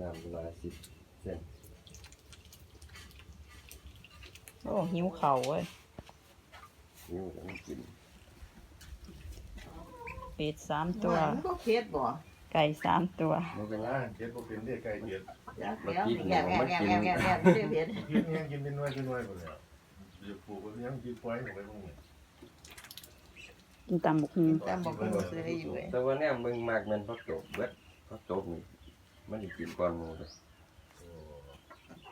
น้ำประมาณสิบเซนโอ้หิวเข่าวเว้ยนิ้วต้องกินเป็ดสามตัว มันก็เค็ดบ่ไก่สามตัว มันเป็นไรเจ็ดบ่เป็นเด็กไก่เจ็ดจักแล้วแง่แง่แง่แง่แง่แง่ไม่ได้เผ็ดพี่ยังกินเป็นน้อยเป็นน้อยหมดแล้วจะปลูกยังกินปล่อยหมดไปพวกนี้กินตำบักหุ่งตามบอกคุณซื้อได้อยู่เว้ยแต่ว่าเนี่ยมึงมากแมันพักจบเบิดพักจบนี่ มันจะกินก่อนหมูเลย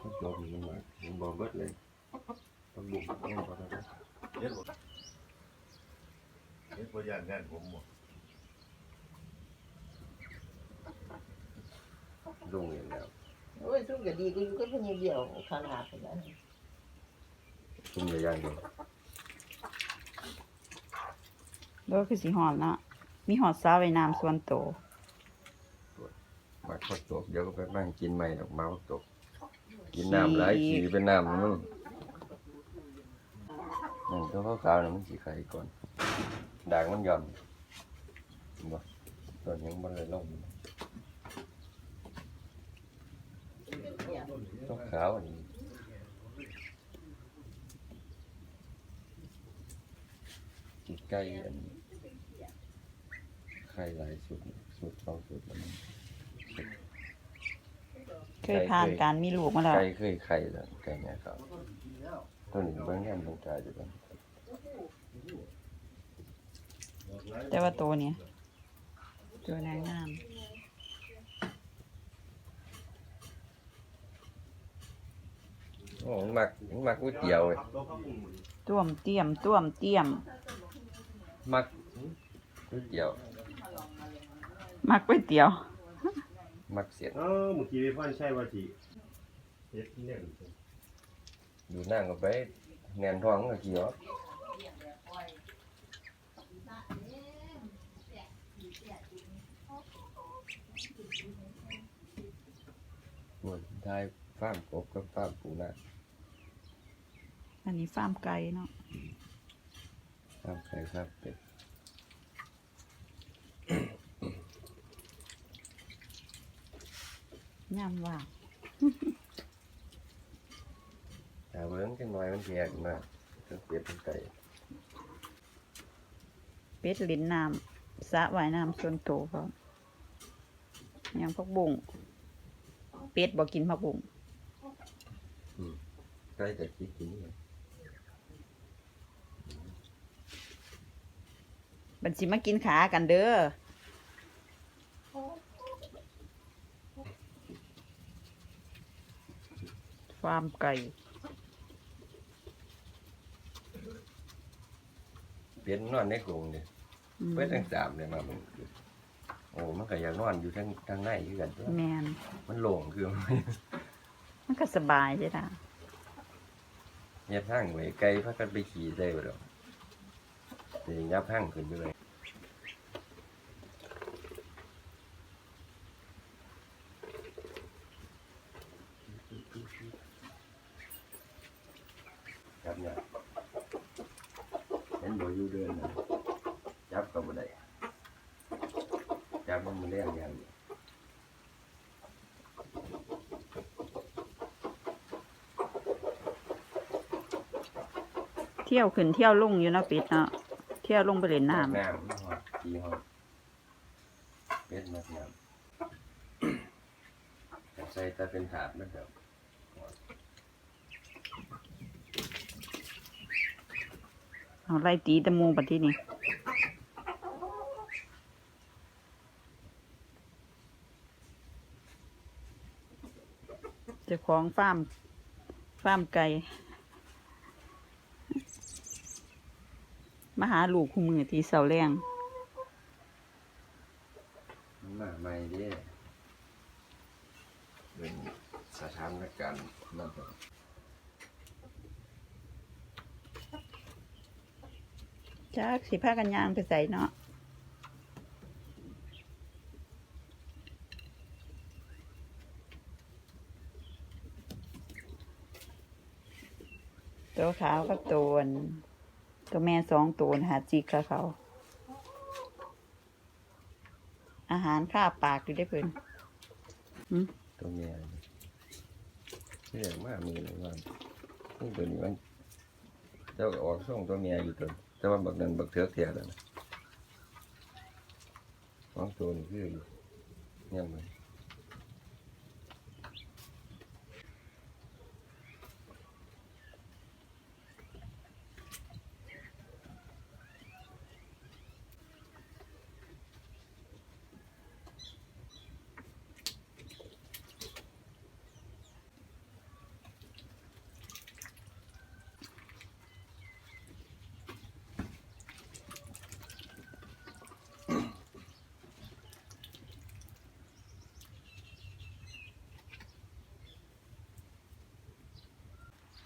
พักจบมันมากมันบ่เบิดเลยพักบุกต้องพอแล้วเจ็ดบ่เจ็ดบ่ย่านแน่นผมบ่ลงอย่างแล้วโอ้ยทุกอย่างดีก็อยู่ก็เพิ่งเดียวขนาดนั้นซุ่มอย่างเดียวแล้วคือสีหอนาะมีหอดซาไว้น้ำส่วนโตว มาพักจบเดี๋ยวก็ไปนั่งกินใหม่ดอกมาพักจบกินน้ำหลายขี่เป็นน้ำมันนั่นตัวขาวๆน่ะมันสีไข่ก่อนด่างมันหย่อนเห็นบ่ตอนยังมันเลยลงตัวขาวอันนี้จิตใกล้อันนี้ไข่หลายสุดสุดสองสุดแล้วมัน เคยผ่านการมีลูกมาแล้วไก่เคยไข่แล้วไก่เนี่ยครับตัวหนึ่งเบื้องแง่เบื้องตาอยู่กันแต่ว่าตัวเนี้ยตัวนางงามโอ้มันมักมันมักก๋วยเตี๋ยวเว้ยต้วมเตี้ยมต้วมเตี้ยมมักก๋วยเตี๋ยวมักก๋วยเตี๋ยว มักเสียงเออเมื่อกี้พ่อใช่ว่าที่เจ็ดเนี่ยดูนั่งก็ไปแนนท้องก็เกี่ยวบนทายฟาร์มกบกับฟาร์มปูนาอันนี้ฟาร์มไก่เนาะฟาร์มไก่ฟาร์มเป็ด ย่ำว่างแต่เบิ้งจังน้อยมันแยกมากทั้งเป็ดทั้งไก่เป็ดลิ้นน้ำสระว่ายน้ำส่วนโตวพร้อมอย่างพักบุ้งเป็ดบอกกินพักบุ้งไก่แต่คิดกินเลยบันสิมากินขากันเด้อ ฟาร์มไก่ เป็ดนอนในกรงเนี่ยอืมเป็ดทั้งสามเลยมามันโอ้มันก็อยากนอนอยู่ทั้งทั้งในคือกันตัวแมนมันโล่งคือมันก็สบายใช่ไหมยับห้างไว้ไกลพักกันไปขี่ได้บ่ดอกเดี๋ยวยับห้างขึ้นไปเลยจับเนี่ยเห็นบ่อยู่เดือนนะจับก็บ่ได้จับมันมาเลี้ยงอย่างเดียว เที่ยวขึ้นเที่ยวลงอยู่เนาะปิดเนาะเที่ยวลงไปเล่นน้น้ำน้ำหอดทีหอดเป็ดมากน้ำแต่ใส่แต่เป็นถาดมันแบบำเอาไล่ตีตะมูปัดที่นี่เจ้าของฟาร์มฟาร์มไก่ มาหาลูกคู่มือที่เสาแรงมันมาใหม่เด้เป็นสถานการณ์มันแบบจักสิพากันยางไปใส่เนาะตัวขาวกับตัวอัน ตัวแม่สองตัวนะหาจิกกับเขา อาหารข้าปากอยู่ได้เพิ่นหึตัวเมียที่แรกมากมีเลยว่านี่ตัวนี้มันเจ้าก็ออกส่งตัวเมียอยู่ตัวแต่ว่าบักนั้นบักเถือกเทียแล้วนะสองตัวนี่คืออยู่เนี่ยมัน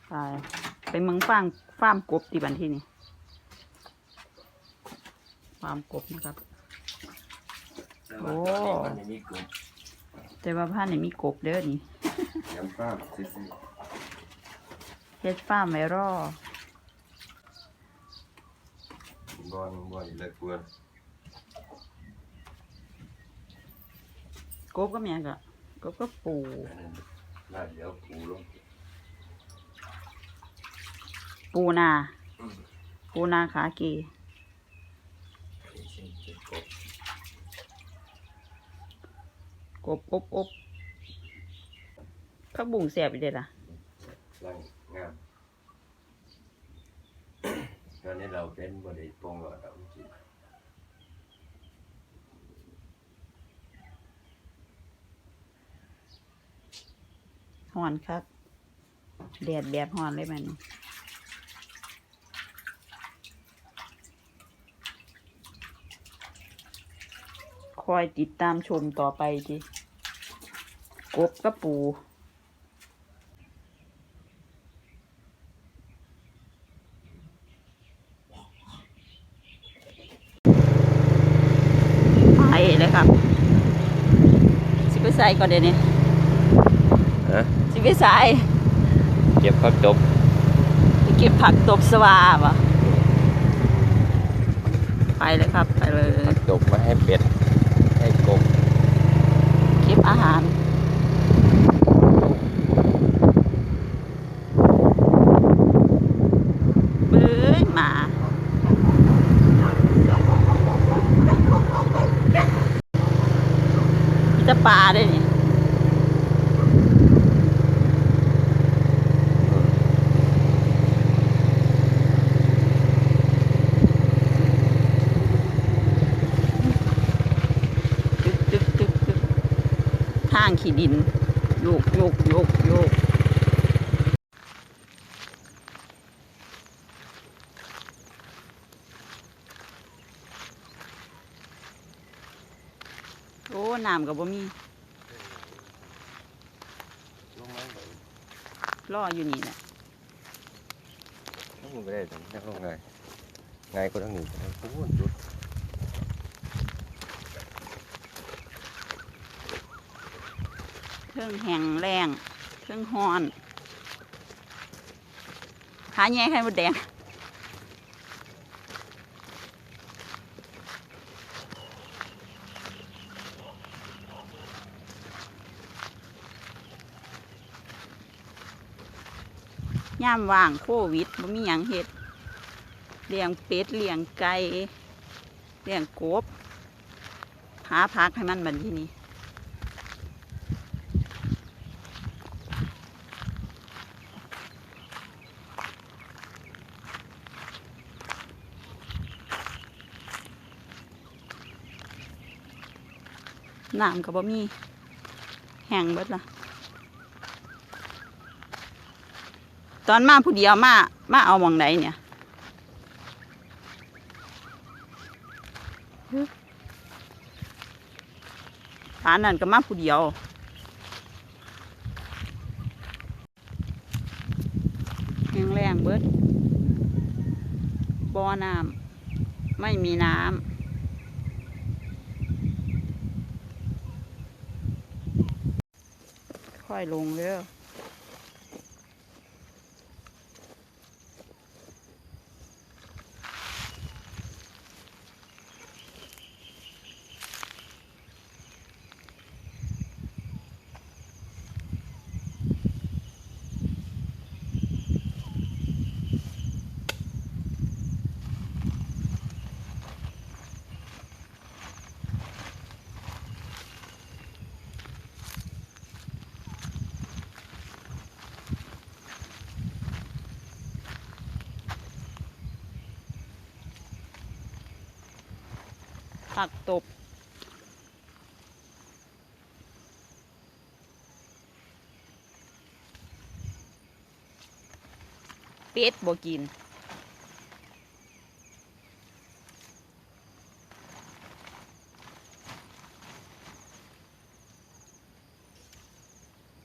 ไปไปเมืองฟางฟาร์มกบที่บันที่นี่ฟาร์มกบนะครับ โอ้มันไม่มีกลุ่มแต่ว่าพันนี่มีกบเด้อนี่ยำป้ามซิซิเฮ็ดฟาร์มไว้รอบอลบอลเลิกกวนกบก็แม่นก็กบก็ปูอันนั้นลาดเดี๋ยวปูลง ปูนา ปูนาขาเกชิ้นชิ้นกบกบอบอบผักบุ้งแซ่บอีเด้อล่ะร่างงามตอนนี้เราเป็นบริปงหลอดเราจริงฮ้อนคักแดดแบบฮ้อนเลยแมัน คอยติดตามชมต่อไปทีกบกับปูไปเลยครับ สิไปใส่ก่อนเดี๋ยวนี้ฮะสิไปใส่เก็บผักจบไปเก็บผักตบสวาบ่ะไปเลยครับ ไปเลย ผักจบมาให้เป็ด ให้กบ เก็บอาหาร เบ้ยหมามีแต่ปลาด้วยนี่ ตึกตึกตึกตึกางขี้ดินโยกโยกโยกโยกโอ้น้ำกับบ่มีล่ออยู่นี่แหละลงไปได้ถึงจะลงไงไงก็ต้องหนีไปพูดจุด เครื่องแห้งแรงเครื่องฮ้อน ขาแย่ไข่มดแดงย่ามว่างโควิดบ่มีหยังเฮ็ดเลี้ยงเป็ดเลี้ยงไก่เลี้ยงกบหาพักให้มันบัดที่นี้ น้ำก็บ่มีแห้งเบิดละตอนมาผู้เดียวมา มาเอาหมองไหนเนี่ยฮึปานนั่นก็มาผู้เดียวแห้งแรงเบิดบ่อน้ำไม่มีน้ำ ค่อยลงเด้อ ผักตบ เป็ดบ่กิน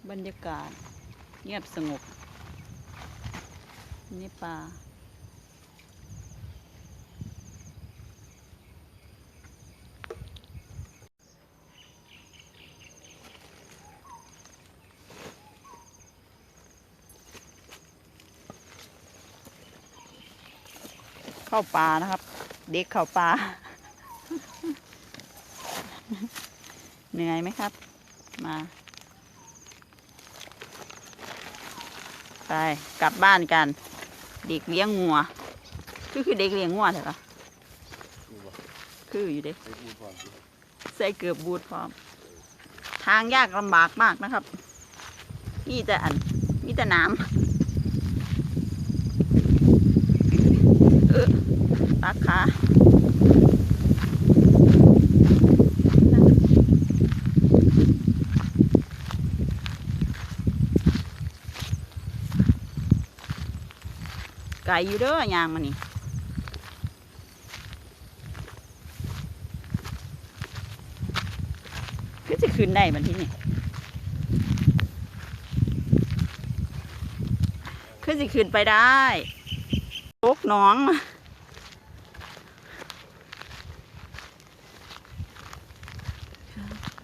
บรรยากาศเงียบสงบนี่ป่า เข้าป่านะครับ เด็กเข้าป่าเหนื่อยไหมครับ มาไปกลับบ้านกัน เด็กเลี้ยงงัวคือคือเด็กเลี้ยงงัวใช่ปะคืออยู่เด็กใส่เกือบบูทพร้อม ทางยากลำบากมากนะครับมีแต่อันมีแต่น้ำเออ ปักขาไก่อยู่เด้อยางมันนี่ก็จะขึ้นได้มันที่นี่คือจะขึ้นไปได้โกน้องมา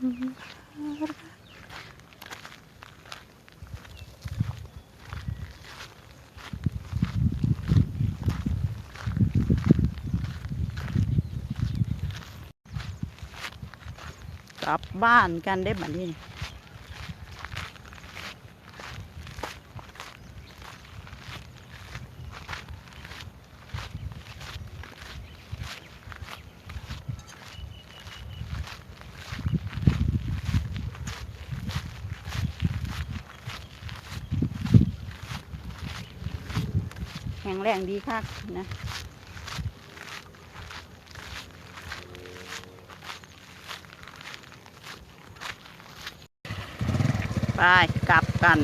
กลับบ้านกันได้บัดนี้ ข็งแรงดีคักนะไปกลับกัน